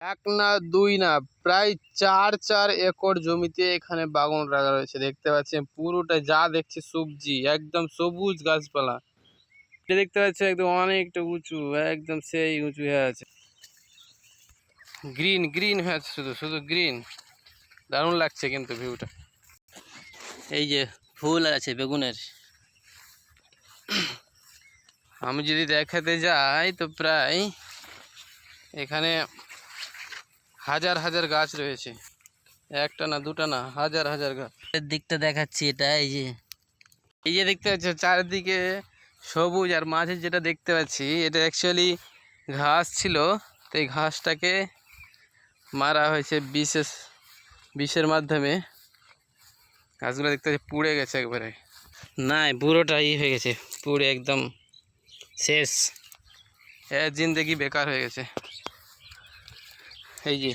এক না দুই না, প্রায় চার চার একর জমিতে এখানে বাগান রাখা রয়েছে, দেখতে পাচ্ছেন পুরোটা যা দেখছি সবজি, একদম সবুজ গাছপালা। দেখতে পাচ্ছেন একদম অনেকটা উঁচু, একদম সেই উঁচু হয়ে আছে। গ্রিন গ্রিন হয়ে আছে শুধু শুধু গ্রিন। দারুণ লাগছে কিন্তু ভিউটা। এই যে ফুল আছে বেগুনের। আমি যদি দেখাতে যাই, তো প্রায় এখানে হাজার হাজার গাছ রয়েছে। একটা না দুটা না হাজার হাজার গাছ। এর দিকটা দেখাচ্ছি এটা এই যে। এই যে দেখতে পাচ্ছ চারিদিকে সবুজ আর মাঝে যেটা দেখতে পাচ্ছি এটা অ্যাকচুয়ালি ঘাস ছিল। তো এই ঘাসটাকে মারা হয়েছে বিশেষ বিষের মাধ্যমে। গাছগুলো দেখতে পাচ্ছি পুড়ে গেছে একবারে। না পুরোটা ই হয়ে গেছে পুরো একদম শেষ। এ জিন্দেগি বেকার হয়ে গেছে। এই যে